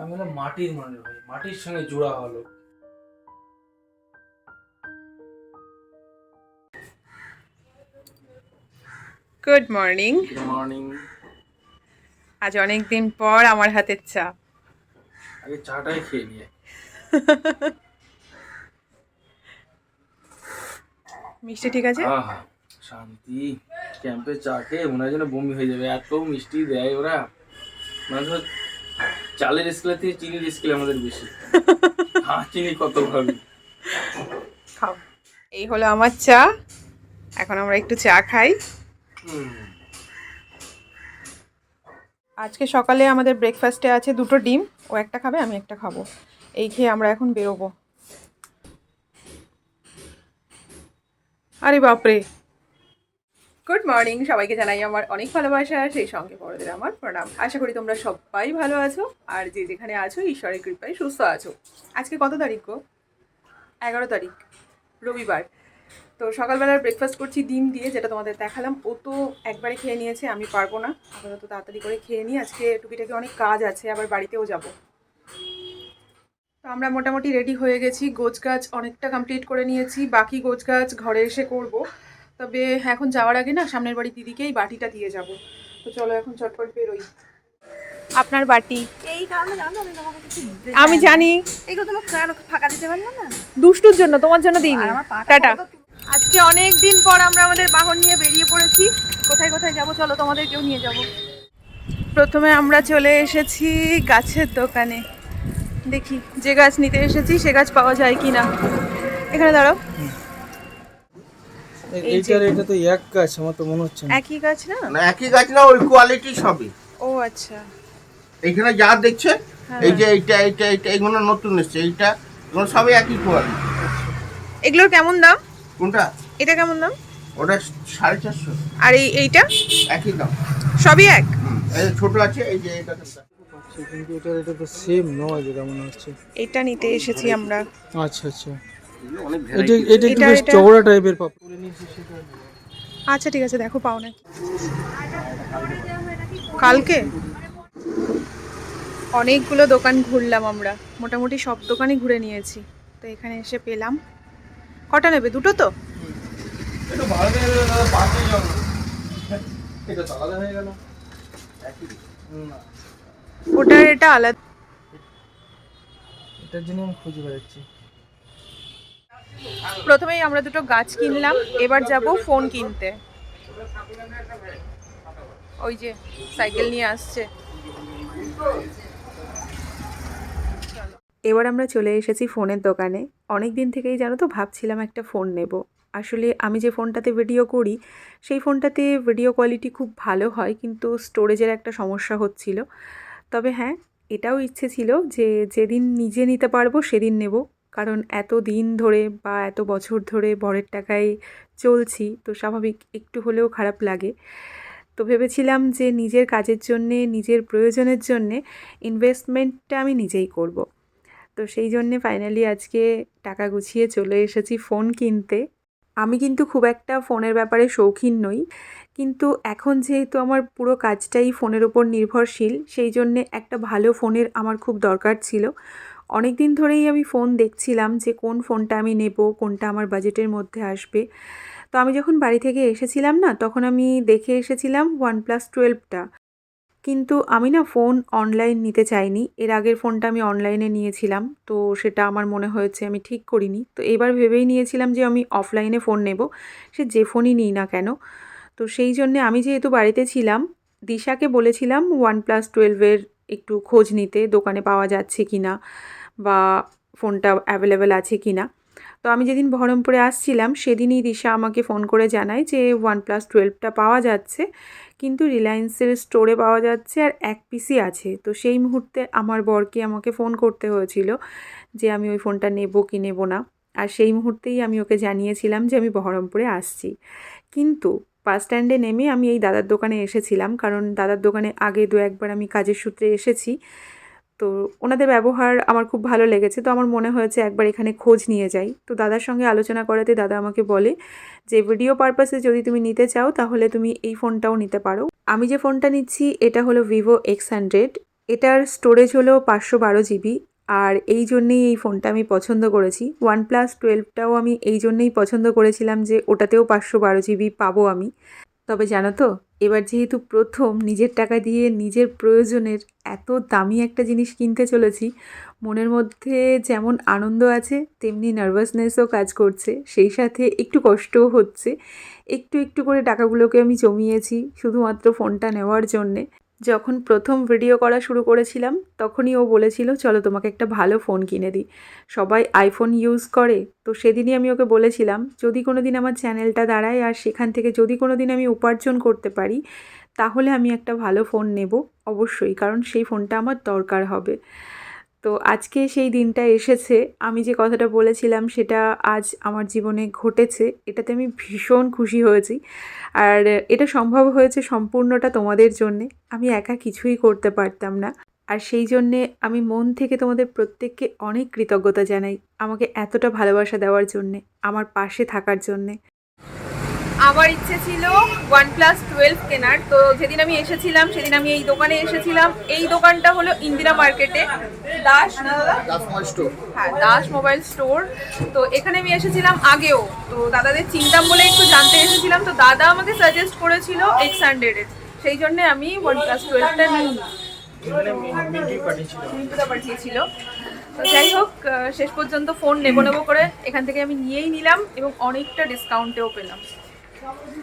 আমি হলাম মাটির মানুষ ভাই মাটির সঙ্গে জোড়া হলো গুড মর্নিং গুড মর্নিং আজ অনেক দিন পর আমার হাতের চা। আগে চাটাই খেয়ে নিয়ে। মিষ্টি ঠিক আছে? আহা শান্তি। ক্যাম্পে চা খেয়ে মনে হয় যেন বমি হয়ে যাবে। এত মিষ্টি দেয় ওরা। মানে ধর চালের স্কেলের থেকে চিনির স্কেল আমাদের বেশি। হ্যাঁ চিনি কত ভাবি। খাও। এই হলো আমার চা। এখন আমরা একটু চা খাই। আজকে সকালে আমাদের ব্রেকফাস্টে আছে দুটো ডিম। ও একটা খাবে আমি একটা খাব। এই খেয়ে আমরা এখন বেরোবো। আরে বাপরে! গুড মর্নিং সবাইকে জানাই আমার অনেক ভালোবাসা, সেই সঙ্গে বড়দের আমার প্রণাম। আশা করি তোমরা সবাই ভালো আছো, আর যে যেখানে আছো, ঈশ্বরের কৃপায় সুস্থ আছো। আজকে কত তারিখ গো? এগারো তারিখ, রবিবার। তো সকালবেলার ব্রেকফাস্ট করছি, ডিম দিয়ে, যেটা তোমাদের দেখালাম। ও তো একবারে খেয়ে নিয়েছে, আমি পারব না। আপাতত তাড়াতাড়ি করে খেয়ে নিই। আজকে টুকিটাকি অনেক কাজ আছে, আবার বাড়িতেও যাব। তো আমরা মোটামুটি রেডি হয়ে গেছি। গোছ গাছ অনেকটা কমপ্লিট করে নিয়েছি। বাকি গোছ গাছ ঘরে এসে করব। তবে এখন যাওয়ার আগে না সামনের বাড়ি দিদিকেই বাটিটা দিয়ে যাব। তো চলো এখন চটপট বেরোই। আপনার বাটি? এই কারণে জানো আমি তোমাকে কিছু আমি জানি। এগুলো তোমার কেন ফাঁকা দিতে পারল না? দুষ্টুর জন্য তোমার জন্য দিইনি। টাটা। আজকে অনেক দিন পর আমরা আমাদের বাহন নিয়ে বেরিয়ে পড়েছি। কোথায় কোথায় যাব? চলো তোমাদেরকেও নিয়ে যাব। প্রথমে আমরা চলে এসেছি গাছের দোকানে। দেখি যে গাছ নিতে এসেছি সে গাছ পাওয়া যায় কি না এখানে দাঁড়াও। এইটার এটা তো এক গাছ আমার তো মনে হচ্ছে না। একই গাছ না? না একই গাছ না ওই কোয়ালিটি সবই। ও আচ্ছা। এখানে যা দেখছেন হ্যাঁ। এই যে এইটা এইটা এইটা এগুলো নতুন এসছে এইটা এগুলো সবই একই কোয়ালিটি এগুলোর কেমন দাম? কোনটা? এটা কেমন দাম? ওটা সাড়ে চারশো। আর এই এইটা? একই দাম। সবই এক? এই ছোট আছে এই যে এটা? কিন্তু এটার এটা তো সেম নয় যেটা মনে হচ্ছে। এটা নিতে এসেছি আমরা। আচ্ছা আচ্ছা। এটা এটা একটু বেশ চওড়া টাইপের পাপড় করে নিয়েছি সেটা আচ্ছা ঠিক আছে দেখো পাও নাকি কালকে? অনেকগুলো দোকান ঘুরলাম আমরা। মোটামুটি সব দোকানই ঘুরে নিয়েছি। তো এখানে এসে পেলাম। কটা নেবে? দুটো তো? হয়ে হয়ে ওটার এটা আলাদা। এটার জন্য আমি খুঁজে বেড়াচ্ছি। প্রথমেই আমরা দুটো গাছ কিনলাম, এবার যাব ফোন কিনতে। ওই যে, সাইকেল নিয়ে আসছে। এবার আমরা চলে এসেছি ফোনের দোকানে। অনেক দিন থেকেই জানো তো, ভাবছিলাম একটা ফোন নেব। আসলে আমি যে ফোনটাতে ভিডিও করি, সেই ফোনটাতে ভিডিও কোয়ালিটি খুব ভালো হয়, কিন্তু স্টোরেজের একটা সমস্যা হচ্ছিল। তবে হ্যাঁ এটাও ইচ্ছে ছিল যে, যেদিন নিজে নিতে পারব, সেদিন নেব। কারণ এত দিন ধরে বা এত বছর ধরে বরের টাকায় চলছি, তো স্বাভাবিক একটু হলেও খারাপ লাগে। তো ভেবেছিলাম যে নিজের কাজের জন্যে, নিজের প্রয়োজনের জন্যে ইনভেস্টমেন্টটা আমি নিজেই করব। তো সেই জন্যে ফাইনালি আজকে টাকা গুছিয়ে চলে এসেছি ফোন কিনতে। আমি কিন্তু খুব একটা ফোনের ব্যাপারে শৌখিন নই, কিন্তু এখন যেহেতু আমার পুরো কাজটাই ফোনের ওপর নির্ভরশীল, সেই জন্যে একটা ভালো ফোনের আমার খুব দরকার ছিল। অনেক দিন ধরেই আমি ফোন দেখছিলাম যে কোন ফোনটা আমি নেব, কোনটা আমার বাজেটের মধ্যে আসবে। তো আমি যখন বাড়ি থেকে এসেছিলাম না, তখন আমি দেখে এসেছিলাম ওয়ানপ্লাস টুয়েলভটা কিন্তু আমি না ফোন অনলাইন নিতে চাইনি। এর আগের ফোনটা আমি অনলাইনে নিয়েছিলাম, তো সেটা আমার মনে হয়েছে আমি ঠিক করিনি। তো এবার ভেবেই নিয়েছিলাম যে আমি অফলাইনে ফোন নেব। সে যে ফোনই নিই না কেন। তো সেই জন্যে আমি যেহেতু বাড়িতে ছিলাম, দিশাকে বলেছিলাম ওয়ান প্লাস টুয়েলভের একটু খোঁজ নিতে, দোকানে পাওয়া যাচ্ছে কি না বা ফোনটা অ্যাভেলেবেল আছে কি না তো আমি যেদিন বহরমপুরে আসছিলাম, সেদিনই দিশা আমাকে ফোন করে জানায় যে ওয়ান প্লাস টুয়েলভটা পাওয়া যাচ্ছে, কিন্তু রিলায়েন্সের স্টোরে পাওয়া যাচ্ছে আর এক পিসই আছে। তো সেই মুহূর্তে আমার বরকে আমাকে ফোন করতে হয়েছিল যে আমি ওই ফোনটা নেব কি নেব না। আর সেই মুহূর্তেই আমি ওকে জানিয়েছিলাম যে আমি বহরমপুরে আসছি। কিন্তু বাস স্ট্যান্ডে নেমে আমি এই দাদার দোকানে এসেছিলাম, কারণ দাদার দোকানে আগে দু একবার আমি কাজের সূত্রে এসেছি। তো ওনাদের ব্যবহার আমার খুব ভালো লেগেছে। তো আমার মনে হয়েছে একবার এখানে খোঁজ নিয়ে যাই। তো দাদার সঙ্গে আলোচনা করাতে দাদা আমাকে বলে যে, ভিডিও পারপাসে যদি তুমি নিতে চাও তাহলে তুমি এই ফোনটাও নিতে পারো। আমি যে ফোনটা নিচ্ছি এটা হলো ভিভো এক্স হান্ড্রেড। এটার স্টোরেজ হলো পাঁচশো বারো জিবি আর এই জন্যেই এই ফোনটা আমি পছন্দ করেছি। ওয়ান প্লাস টুয়েলভটাও আমি এই জন্যেই পছন্দ করেছিলাম যে, ওটাতেও পাঁচশো বারো জিবি পাবো আমি। তবে জানো তো, এবার যেহেতু প্রথম নিজের টাকা দিয়ে নিজের প্রয়োজনের এত দামি একটা জিনিস কিনতে চলেছি, মনের মধ্যে যেমন আনন্দ আছে, তেমনি নার্ভাসনেসও কাজ করছে। সেই সাথে একটু কষ্টও হচ্ছে। একটু একটু করে টাকাগুলোকে আমি জমিয়েছি, শুধুমাত্র ফোনটা নেওয়ার জন্যে। যখন প্রথম ভিডিও করা শুরু করেছিলাম, তখনই ও বলেছিল, চলো তোমাকে একটা ভালো ফোন কিনে দিই। সবাই আইফোন ইউজ করে। তো সেদিনই আমি ওকে বলেছিলাম, যদি কোনো দিন আমার চ্যানেলটা দাঁড়ায় আর সেখান থেকে যদি কোনো দিন আমি উপার্জন করতে পারি, তাহলে আমি একটা ভালো ফোন নেব। অবশ্যই, কারণ সেই ফোনটা আমার দরকার হবে। তো আজকে সেই দিনটা এসেছে। আমি যে কথাটা বলেছিলাম সেটা আজ আমার জীবনে ঘটেছে। এটাতে আমি ভীষণ খুশি হয়েছি। আর এটা সম্ভব হয়েছে সম্পূর্ণটা তোমাদের জন্যে। আমি একা কিছুই করতে পারতাম না। আর সেই জন্যে আমি মন থেকে তোমাদের প্রত্যেককে অনেক কৃতজ্ঞতা জানাই আমাকে এতটা ভালোবাসা দেওয়ার জন্যে, আমার পাশে থাকার জন্যে। আমার ইচ্ছে ছিল ওয়ান প্লাস টুয়েলভ কেনার। তো যেদিন আমি এসেছিলাম সেদিন আমি এই দোকানে এসেছিলাম। এই দোকানটা হলো ইন্দিরা মার্কেটে দাস না হ্যাঁ দাস মোবাইল স্টোর। তো এখানে আমি এসেছিলাম আগেও। তো দাদাদের চিনতাম বলে একটু জানতে এসেছিলাম। তো দাদা আমাকে সাজেস্ট করেছিল এক্স হান্ড্রেডের সেই জন্য আমি ওয়ান প্লাস টুয়েলভটা নিই। পাঠিয়েছিল। তো যাই হোক শেষ পর্যন্ত ফোন নেব নেব করে এখান থেকে আমি নিয়েই নিলাম এবং অনেকটা ডিসকাউন্টেও পেলাম।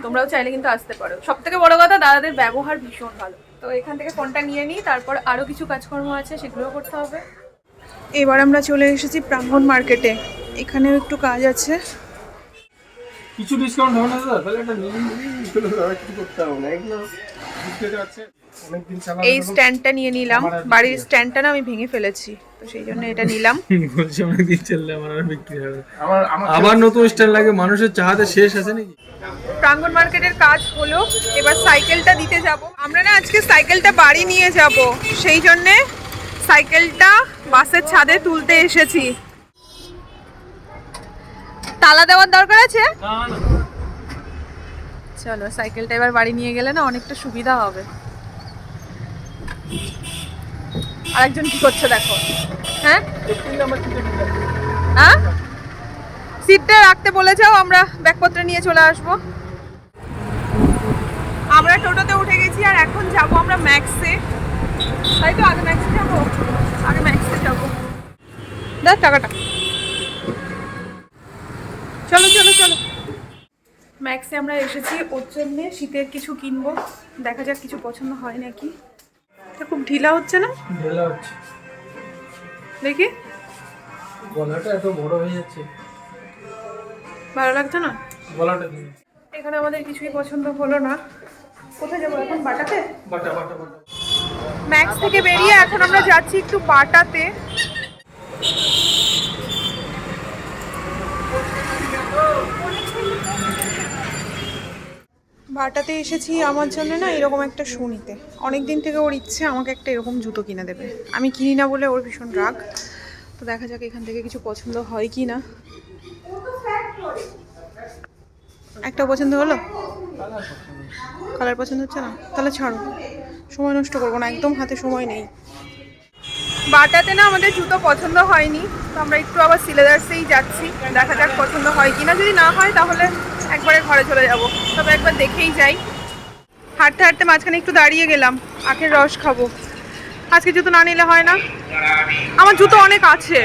তোমরাও চাইলে কিন্তু আসতে পারো। সব থেকে বড় কথা দাদাদের ব্যবহার ভীষণ ভালো। তো এখান থেকে ফোনটা নিয়ে নিই তারপর আরও কিছু কাজকর্ম আছে সেগুলোও করতে হবে। এবার আমরা চলে এসেছি প্রাঙ্গণ মার্কেটে এখানেও একটু কাজ আছে। কিছু ডিসকাউন্ট হবে না দাদা? তাহলে একটা নিয়ে নিই। কিছু করতে হবে না। এগুলো এই স্ট্যান্ডটা নিয়ে নিলাম। বাড়ির স্ট্যান্ডটা না আমি ভেঙে ফেলেছি। তো সেই জন্য এটা নিলাম। বলছি অনেক দিন চললে আমার আর বিক্রি হবে আমার আমার আবার নতুন স্টাইল লাগে মানুষের চাহাতে শেষ আছে নাকি? প্রাঙ্গণ মার্কেটের কাজ হলো এবার সাইকেলটা দিতে যাব। আমরা না আজকে সাইকেলটা বাড়ি নিয়ে যাব। সেই জন্যে সাইকেলটা বাসের ছাদে তুলতে এসেছি। তালা দেওয়ার দরকার আছে? না না। চলো সাইকেলটা এবার বাড়ি নিয়ে গেলে না অনেকটা সুবিধা হবে। আরেকজন কি করছে দেখো। হ্যাঁ? হ্যাঁ সিটটা রাখতে বলে যাও আমরা ব্যাগপত্র নিয়ে চলে আসব। আমরা টোটোতে উঠে গেছি আর এখন যাব আমরা ম্যাক্সে। তাই তো, আগে ম্যাক্সে যাব? আগে ম্যাক্সে যাব। দাও টাকাটা। চলো চলো চলো। ম্যাক্সে আমরা এসেছি, ওর জন্যে শীতের কিছু কিনবো। দেখা যাক কিছু পছন্দ হয় নাকি। এটা খুব ঢিলা হচ্ছে না? ঢেলা হচ্ছে। দেখি। গলাটা এত বড় হয়ে যাচ্ছে। ভালো লাগছে না? গলাটা এখানে আমাদের কিছুই পছন্দ হলো না। কোথায় যাব এখন বাটাতে? বাটা বাটা বাটা। ম্যাক্স থেকে বেরিয়ে এখন আমরা যাচ্ছি একটু বাটাতে। বাটাতে এসেছি আমার জন্য না এরকম একটা শু নিতে অনেক দিন থেকে ওর ইচ্ছে আমাকে একটা এরকম জুতো কিনে দেবে। আমি কিনি না বলে ওর ভীষণ রাগ। তো দেখা যাক এখান থেকে কিছু পছন্দ হয় কি না। একটা পছন্দ হলো? কালার পছন্দ হচ্ছে না? তাহলে ছাড়ো। সময় নষ্ট করব না, একদম হাতে সময় নেই। বাটাতে না আমাদের জুতো পছন্দ হয়নি। তো আমরা একটু আবার সিলেদার্সেই যাচ্ছি। দেখা যাক পছন্দ হয় কিনা যদি না হয় তাহলে একবারে ঘরে চলে যাব। তবে একবার দেখেই যাই। হাঁটতে হাঁটতে মাঝখানে একটু দাঁড়িয়ে গেলাম। আখের রস খাব। আজকে জুতো না নিলে হয় না। আমার জুতো অনেক আছে।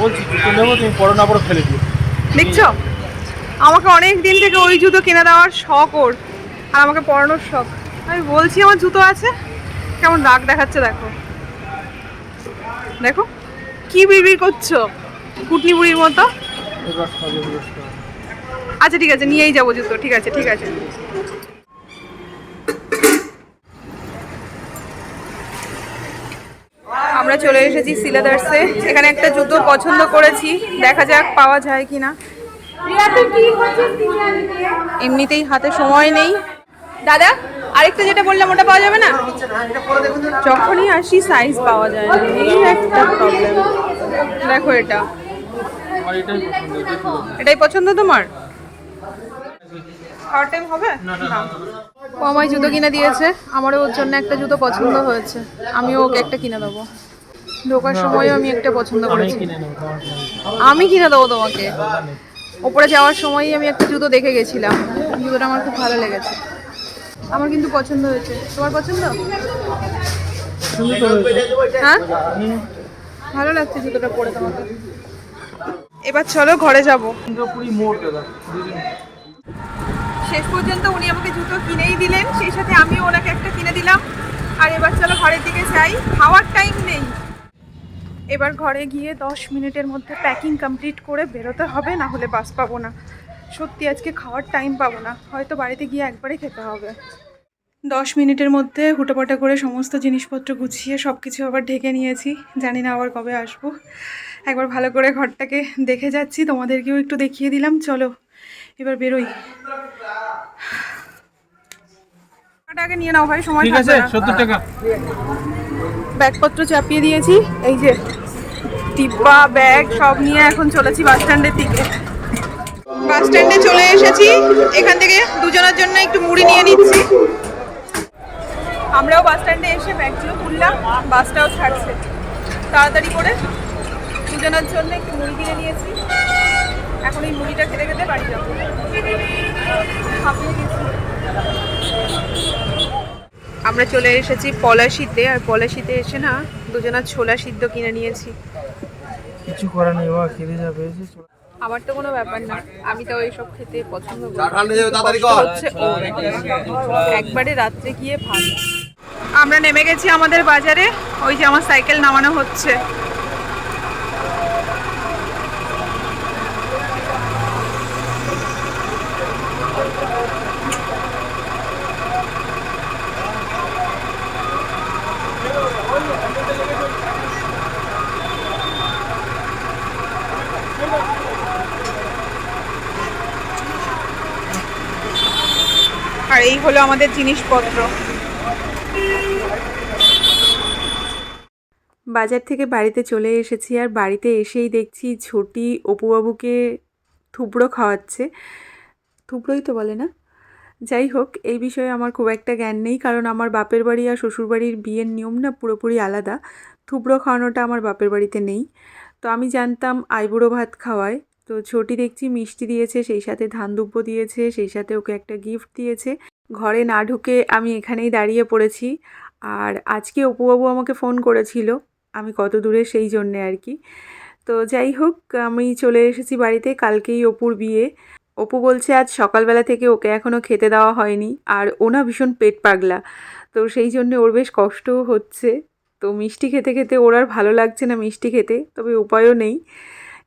বলছি জুতো নেব তুমি পরে না পরে ফেলে দিও। দেখছ? আমাকে অনেক দিন থেকে ওই জুতো কিনে দেওয়ার শখ ওর। আর আমাকে পরানোর শখ। আমি বলছি আমার জুতো আছে? কেমন রাগ দেখাচ্ছে দেখো। দেখো কি বিড়বিড় করছ? কুটনি বুড়ির মতো। আচ্ছা ঠিক আছে নিয়েই যাব জুতো ঠিক আছে ঠিক আছে। আমরা চলে এসেছি সিলেদার্সে। এখানে একটা জুতো পছন্দ করেছি দেখা যাক পাওয়া যায় কিনা। এমনিতেই হাতে সময় নেই। দাদা আরেকটা যেটা বললাম ওটা পাওয়া যাবে না? যখনই আসি সাইজ পাওয়া যায় না। এই একটা প্রবলেম দেখো এটা। এটাই পছন্দ তোমার? খাওয়ার টাইম হবে? জুতো কিনে দিয়েছে। আমারও ওর জন্য একটা জুতো পছন্দ হয়েছে। আমিও ওকে একটা কিনে দেবো। ঢোকার সময়ও আমি একটা পছন্দ করেছি। আমি কিনে দেবো তোমাকে। ওপরে যাওয়ার সময়ই আমি একটা জুতো দেখে গেছিলাম। জুতোটা আমার খুব ভালো লেগেছে। আমার কিন্তু পছন্দ হয়েছে। তোমার পছন্দ? হ্যাঁ? ভালো লাগছে জুতোটা পরে তোমাকে। এবার চলো ঘরে যাব। শেষ পর্যন্ত উনি আমাকে জুতো কিনেই দিলেন, সেই সাথে আমিও ওনাকে একটা কিনে দিলাম। আর এবার চলো ঘরের দিকে যাই। খাওয়ার টাইম নেই। এবার ঘরে গিয়ে দশ মিনিটের মধ্যে প্যাকিং কমপ্লিট করে বেরোতে হবে, না হলে বাস পাবো না। সত্যি আজকে খাওয়ার টাইম পাবো না। হয়তো বাড়িতে গিয়ে একবারে খেতে হবে। দশ মিনিটের মধ্যে হুটোপাটা করে সমস্ত জিনিসপত্র গুছিয়ে সব কিছু আবার ঢেকে নিয়েছি। জানি না আবার কবে আসব। একবার ভালো করে ঘরটাকে দেখে যাচ্ছি। তোমাদেরকেও একটু দেখিয়ে দিলাম। চলো, এবার বেরোই। টাকাটাকে নিয়ে নাও ভাই সময় ঠিক আছে না। সত্তর টাকা। ব্যাগপত্র চাপিয়ে দিয়েছি এই যে ডিব্বা ব্যাগ সব নিয়ে এখন চলেছি বাস স্ট্যান্ডের দিকে। বাস স্ট্যান্ডে চলে এসেছি এখান থেকে দুজনের জন্য একটু মুড়ি নিয়ে নিচ্ছি। আমরাও বাস স্ট্যান্ডে এসে ব্যাগগুলো তুললাম বাসটাও ছাড়ছে। তাড়াতাড়ি করে দুজনের জন্য একটু মুড়ি কিনে নিয়েছি। এখন এই মুড়িটা খেতে খেতে বাড়ি যাব। আমরা চলে এসেছি পলাশিতে আর পলাশিতে এসে না দুজনা ছোলা সিদ্ধ কিনে নিয়েছি। কিছু করার নেই বাবা খেতে যাবে আমার তো কোনো ব্যাপার না আমি তো এইসব খেতে পছন্দ করি। হচ্ছে একবারে রাত্রে গিয়ে ভালো আমরা নেমে গেছি আমাদের বাজারে ওই যে আমার সাইকেল নামানো হচ্ছে। আর এই হলো আমাদের জিনিসপত্র। বাজার থেকে বাড়িতে চলে এসেছি আর বাড়িতে এসেই দেখছি ছোটি অপুবাবুকে থুবড়ো খাওয়াচ্ছে। থুবড়োই তো বলে না। যাই হোক, এই বিষয়ে আমার খুব একটা জ্ঞান নেই, কারণ আমার বাপের বাড়ি আর শ্বশুরবাড়ির বিয়ের নিয়ম না পুরোপুরি আলাদা। থুবড়ো খাওয়ানোটা আমার বাপের বাড়িতে নেই। তো আমি জানতাম আইবুড়ো ভাত খাওয়ায়। তো ছোটি দেখছি মিষ্টি দিয়েছে, সেই সাথে ধান দুব্বো দিয়েছে, সেই সাথে ওকে একটা গিফট দিয়েছে। ঘরে না ঢুকে আমি এখানেই দাঁড়িয়ে পড়েছি। আর আজকে অপুবাবু আমাকে ফোন করেছিল, আমি কত দূরে সেই জন্যে আর কি। তো যাই হোক, আমি চলে এসেছি বাড়িতে, কালকেই অপুর বিয়ে। অপু বলছে, আজ সকালবেলা থেকে ওকে এখনও খেতে দেওয়া হয়নি, আর ও না ভীষণ পেট পাগলা। তো সেই জন্য ওর বেশ কষ্টও হচ্ছে। তো মিষ্টি খেতে খেতে ওর আর ভালো লাগছে না মিষ্টি খেতে, তবে উপায়ও নেই।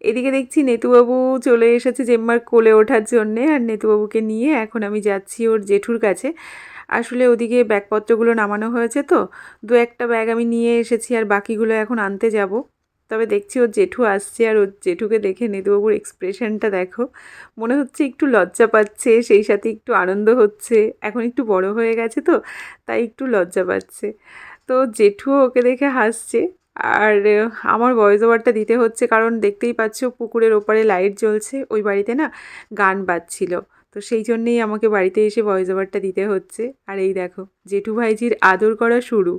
এদিকে দেখছি নেতুবাবু চলে এসেছে জেম্মার কোলে ওঠার জন্যে, আর নেতুবাবুকে নিয়ে এখন আমি যাচ্ছি ওর জেঠুর কাছে। আসলে ওদিকে ব্যাগপত্রগুলো নামানো হয়েছে তো, দু একটা ব্যাগ আমি নিয়ে এসেছি আর বাকিগুলো এখন আনতে যাব। তবে দেখছি ওর জেঠু আসছে আর ওর জেঠুকে দেখে নেতুবাবুর এক্সপ্রেশনটা দেখো। মনে হচ্ছে একটু লজ্জা পাচ্ছে, সেই সাথে একটু আনন্দ হচ্ছে। এখন একটু বড় হয়ে গেছে তো, তাই একটু লজ্জা পাচ্ছে। তো জেঠুও ওকে দেখে হাসছে। আর আমার ভয়েস ওভারটা দিতে হচ্ছে কারণ দেখতেই পাচ্ছ পুকুরের ওপারে লাইট জ্বলছে। ওই বাড়িতে না গান বাজছিল। তো সেই জন্যেই আমাকে বাড়িতে এসে ভয়েস ওভারটা দিতে হচ্ছে। আর এই দেখো, জেঠু ভাইজির আদর করা শুরু।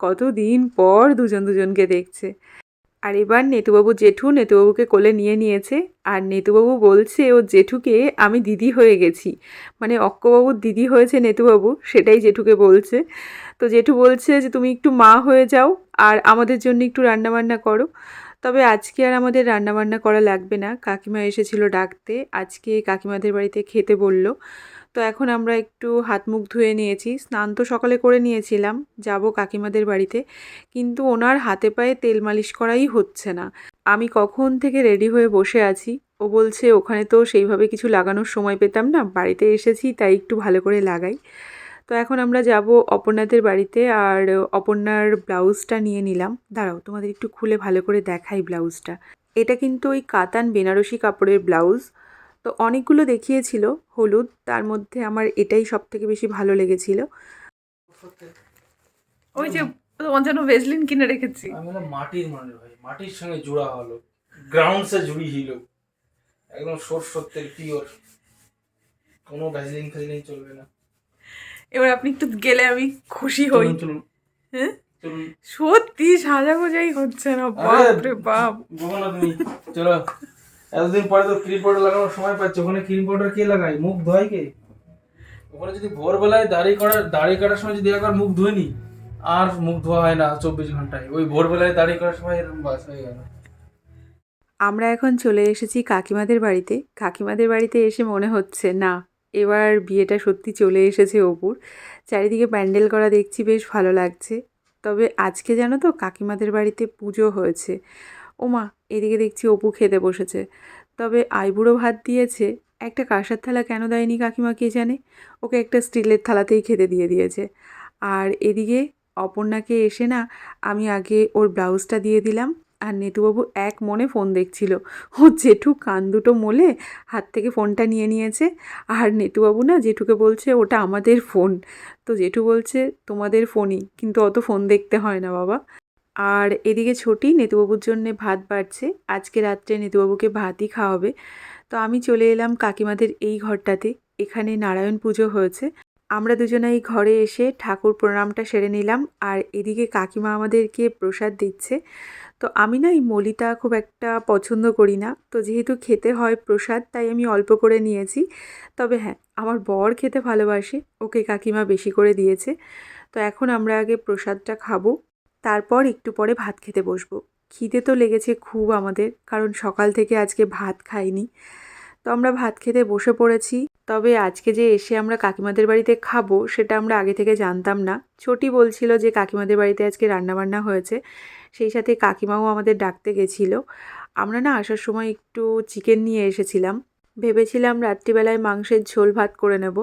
কতদিন পর দুজন দুজনকে দেখছে। আর এবার নেতুবাবু জেঠু নেতুবাবুকে কোলে নিয়ে নিয়েছে। আর নেতুবাবু বলছে, ও জেঠুকে আমি দিদি হয়ে গেছি। মানে অক্কবাবুর দিদি হয়েছে নেতুবাবু, সেটাই জেঠুকে বলছে। তো জেঠু বলছে যে তুমি একটু মা হয়ে যাও আর আমাদের জন্য একটু রান্নাবান্না করো। তবে আজকে আর আমাদের রান্নাবান্না করা লাগবে না। কাকিমা এসেছিল ডাকতে। আজকে কাকিমাদের বাড়িতে খেতে বলল। তো এখন আমরা একটু হাত মুখ ধুয়ে নিয়েছি। স্নান তো সকালে করে নিয়েছিলাম। যাব কাকিমাদের বাড়িতে। কিন্তু ওনার হাতে পায়ে তেল মালিশ করাই হচ্ছে না। আমি কখন থেকে রেডি হয়ে বসে আছি? ও বলছে, ওখানে তো সেইভাবে কিছু লাগানোর সময় পেতাম না। বাড়িতে এসেছি, তাই একটু ভালো করে লাগাই। তো এখন আমরা যাব অপর্ণাদের বাড়িতে আর অপর্ণার ব্লাউজটা নিয়ে নিলাম। দাঁড়াও তোমাদের একটু খুলে ভালো করে দেখাই ব্লাউজটা। এটা কিন্তু ওই কাতান বেনারসি কাপড়ের ব্লাউজ। তো অনেকগুলো দেখিয়েছিল হলুদ তার মধ্যে আমার এটাই সব থেকে বেশি ভালো লেগেছিল। ওই যে তোমার জন্য ভেজলিন কিনে রেখেছি। আমি মাটির ভাই মাটির সঙ্গে জোড়া হলো। গ্রাউন্ড সে জুড়ি হিল একদম সোর সত্যের পিওর কোনো ভ্যাসলিন ফ্যাসলিন চলবে না। এবার আপনি একটু গেলে আমি খুশি হই। চলুন চলুন। হ্যাঁ? সত্যি সাজা গোজাই হচ্ছে না বাপ রে বাপ। না তুমি চলো। এতদিন পরে তো ক্রিম পাউডার লাগানোর সময় পাচ্ছি। ওখানে ক্রিম পাউডার কে লাগায়? মুখ ধোয় কে ওখানে যদি ভোরবেলায় দাড়ি করার দাড়ি কাটার সময় যদি একবার মুখ ধুয়ে নি আর মুখ ধোয়া হয় না চব্বিশ ঘন্টায়। ওই ভোরবেলায় দাড়ি করার সময় এরকম বাস হয়ে গেল। আমরা এখন চলে এসেছি কাকিমাদের বাড়িতে। কাকিমাদের বাড়িতে এসে মনে হচ্ছে না এবার বিয়েটা সত্যি চলে এসেছে অপুর। চারিদিকে প্যান্ডেল করা দেখছি বেশ ভালো লাগছে। তবে আজকে জানো তো কাকিমাদের বাড়িতে পুজো হয়েছে। ওমা, এদিকে দেখছি অপু খেতে বসেছে। তবে আইবুড়ো ভাত দিয়েছে। একটা কাঁসার থালা কেন দেয়নি কাকিমা কে জানে? ওকে একটা স্টিলের থালাতেই খেতে দিয়ে দিয়েছে। আর এদিকে অপর্ণাকে এসে না আমি আগে ওর ব্লাউজটা দিয়ে দিলাম। আর নেতুবাবু এক মনে ফোন দেখছিল। ও জেঠু কান দুটো মোলে হাত থেকে ফোনটা নিয়ে নিয়েছে। আর নেতুবাবু না জেঠুকে বলছে, ওটা আমাদের ফোন। তো জেঠু বলছে, তোমাদের ফোনই, কিন্তু অত ফোন দেখতে হয় না বাবা। আর এদিকে ছোটি নেতুবাবুর জন্যে ভাত বাড়ছে। আজকে রাত্রে নেতুবাবুকে ভাতই খাওয়াবে। তো আমি চলে এলাম কাকিমাদের এই ঘরটাতে। এখানে নারায়ণ পুজো হয়েছে। আমরা দুজনে এই ঘরে এসে ঠাকুর প্রণামটা সেরে নিলাম। আর এদিকে কাকিমা আমাদেরকে প্রসাদ দিচ্ছে। তো আমি না এই মলিটা খুব একটা পছন্দ করি না। তো যেহেতু খেতে হয় প্রসাদ, তাই আমি অল্প করে নিয়েছি। তবে হ্যাঁ আমার বর খেতে ভালোবাসে, ওকে কাকিমা বেশি করে দিয়েছে। তো এখন আমরা আগে প্রসাদটা খাব, তারপর একটু পরে ভাত খেতে বসবো। খিদে তো লেগেছে খুব আমাদের, কারণ সকাল থেকে আজকে ভাত খাইনি। তো আমরা ভাত খেতে বসে পড়েছি। তবে আজকে যে এসে আমরা কাকিমাদের বাড়িতে খাব, সেটা আমরা আগে থেকে জানতাম না। ছোটি বলছিল যে কাকিমাদের বাড়িতে আজকে রান্নাবান্না হয়েছে, সেই সাথে কাকিমাও আমাদের ডাকতে গেছিল। আমরা না আসার সময় একটু চিকেন নিয়ে এসেছিলাম। ভেবেছিলাম রাত্রিবেলায় মাংসের ঝোল ভাত করে নেব,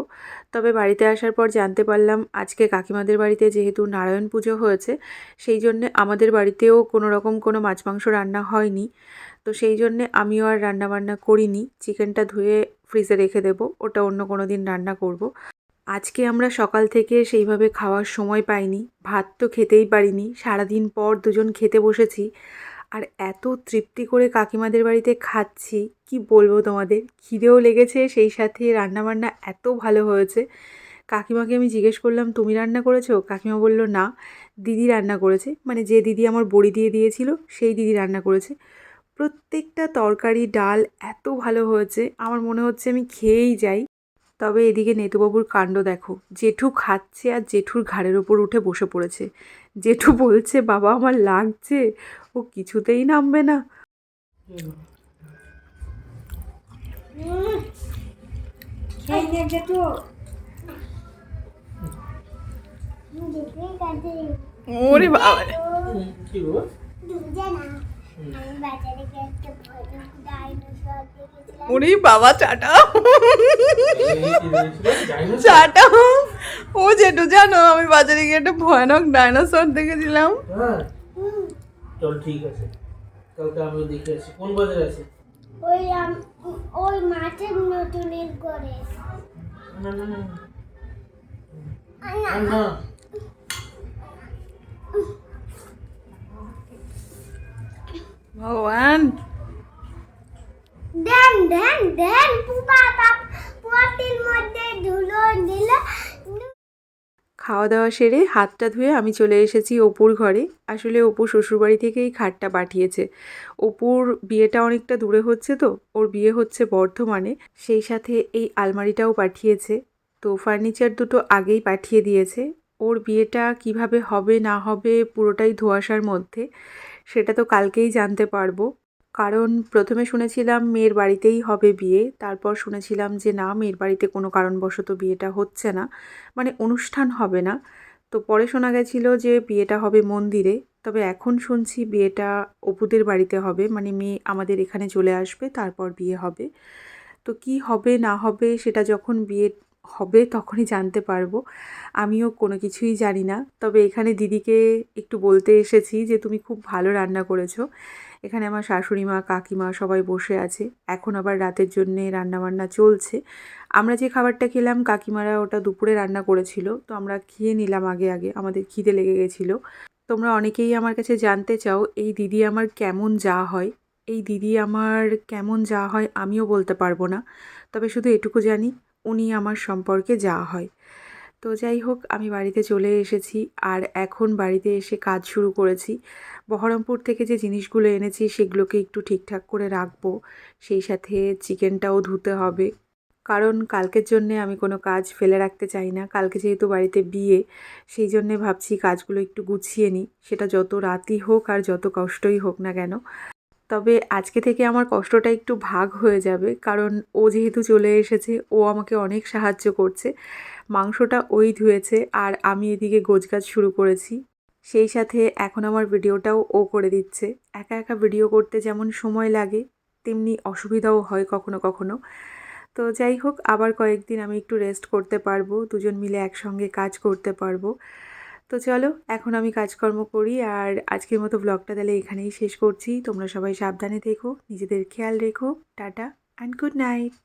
তবে বাড়িতে আসার পর জানতে পারলাম আজকে কাকিমাদের বাড়িতে যেহেতু নারায়ণ পুজো হয়েছে, সেই জন্যে আমাদের বাড়িতেও কোনো রকম কোনো মাছ মাংস রান্না হয়নি তো সেই জন্যে আমিও আর রান্না বান্না করিনি, চিকেনটা ধুয়ে ফ্রিজে রেখে দেবো, ওটা অন্য কোনো দিন রান্না করব। আজকে আমরা সকাল থেকে সেইভাবে খাওয়ার সময় পাইনি, ভাত তো খেতেই পারিনি, সারাদিন পর দুজন খেতে বসেছি আর এত তৃপ্তি করে কাকিমাদের বাড়িতে খাচ্ছি, কি বলব তোমাদের? খিদেও লেগেছে, সেই সাথে রান্নাবান্না এত ভালো হয়েছে। কাকিমাকে আমি জিজ্ঞেস করলাম, তুমি রান্না করেছ? কাকিমা বলল, না, দিদি রান্না করেছে। মানে যে দিদি আমার বড়ি দিয়ে দিয়েছিল, সেই দিদি রান্না করেছে। প্রত্যেকটা তরকারি, ডাল এত ভালো হয়েছে, আমার মনে হচ্ছে আমি খেয়েই যাই। তবে এদিকে নেতুবাবুর কাণ্ড দেখো, জেঠু খাচ্ছে আর জেঠুর ঘাড়ের ওপর উঠে বসে পড়েছে। জেঠু বলছে, বাবা, আমার লাগছে? ও কিছুতেই নামবে না। ওরে বাবা। ওরে বাবা চাটা। চাটা। ও যেটু জানো আমি বাজারে গিয়ে একটা ভয়ানক ডাইনোসর দেখেছিলাম। হ্যাঁ। চল ঠিক আছে কালকে আমিও দেখে আসি কোন বাজারে আছে ওই আম- ওই মাঠের নতুনের করে না না না না না ভগবান দেন দেন দেন পুপা পাপ পটির মধ্যে ধুলো দিল খাওয়া দাওয়া সেরে হাতটা ধুয়ে আমি চলে এসেছি অপুর ঘরে। আসলে অপু শ্বশুরবাড়ি থেকেই খাটটা পাঠিয়েছে। অপুর বিয়েটা অনেকটা দূরে হচ্ছে তো, ওর বিয়ে হচ্ছে বর্ধমানে। সেই সাথে এই আলমারিটাও পাঠিয়েছে। তো ফার্নিচার দুটো আগেই পাঠিয়ে দিয়েছে। ওর বিয়েটা কীভাবে হবে না হবে পুরোটাই ধোয়াশার মধ্যে, সেটা তো কালকেই জানতে পারব। কারণ প্রথমে শুনেছিলাম মেয়ের বাড়িতেই হবে বিয়ে, তারপর শুনেছিলাম যে না, মেয়ের বাড়িতে কোনো কারণবশত বিয়েটা হচ্ছে না মানে অনুষ্ঠান হবে না। তো পরে শোনা গেছিল যে বিয়েটা হবে মন্দিরে, তবে এখন শুনছি বিয়েটা অপুদের বাড়িতে হবে মানে মেয়ে আমাদের এখানে চলে আসবে, তারপর বিয়ে হবে। তো কি হবে, না হবে, সেটা যখন বিয়ে হবে তখনই জানতে পারব। আমিও কোনো কিছুই জানি না। তবে এখানে দিদিকে একটু বলতে এসেছি যে, তুমি খুব ভালো রান্না করেছ। এখানে আমার শাশুড়ি মা কাকিমা সবাই বসে আছে। এখন আবার রাতের জন্যে রান্নাবান্না চলছে। আমরা যে খাবারটা খেলাম, কাকিমারা ওটা দুপুরে রান্না করেছিল। তো আমরা খেয়ে নিলাম আগে আগে। আমাদের খিদে লেগে গেছিল। তোমরা অনেকেই আমার কাছে জানতে চাও, এই দিদি আমার কেমন যা হয়? এই দিদি আমার কেমন যা হয় আমিও বলতে পারব না। তবে শুধু এটুকু জানি, উনি আমার সম্পর্কে যা হয়। তো যাই হোক, আমি বাড়িতে চলে এসেছি আর এখন বাড়িতে এসে কাজ শুরু করেছি। বহরমপুর থেকে যে জিনিসগুলো এনেছি সেগুলোকে একটু ঠিকঠাক করে রাখব। সেই সাথে চিকেনটাও ধুতে হবে। কারণ কালকের জন্যে আমি কোনো কাজ ফেলে রাখতে চাই না। কালকে যেহেতু বাড়িতে বিয়ে, সেই জন্যে ভাবছি কাজগুলো একটু গুছিয়ে নিই। সেটা যত রাতই হোক আর যত কষ্টই হোক না কেন। তবে আজকে থেকে আমার কষ্টটা একটু ভাগ হয়ে যাবে। কারণ ও যেহেতু চলে এসেছে, ও আমাকে অনেক সাহায্য করছে। মাংসটা ওই ধুয়েছে আর আমি এদিকে গোছগাছ শুরু করেছি। সেই সাথে এখন আমার ভিডিওটাও ও করে দিচ্ছে। একা একা ভিডিও করতে যেমন সময় লাগে, তেমনি অসুবিধাও হয় কখনো কখনো। তো যাই হোক, আবার কয়েকদিন আমি একটু রেস্ট করতে পারব, দুজন মিলে একসঙ্গে কাজ করতে পারব। তো চলো, এখন আমি কাজকর্ম করি আর আজকের মতো ব্লগটা তাহলে এখানেই শেষ করছি। তোমরা সবাই সাবধানে থেকো, নিজেদের খেয়াল রেখো। Tata and good night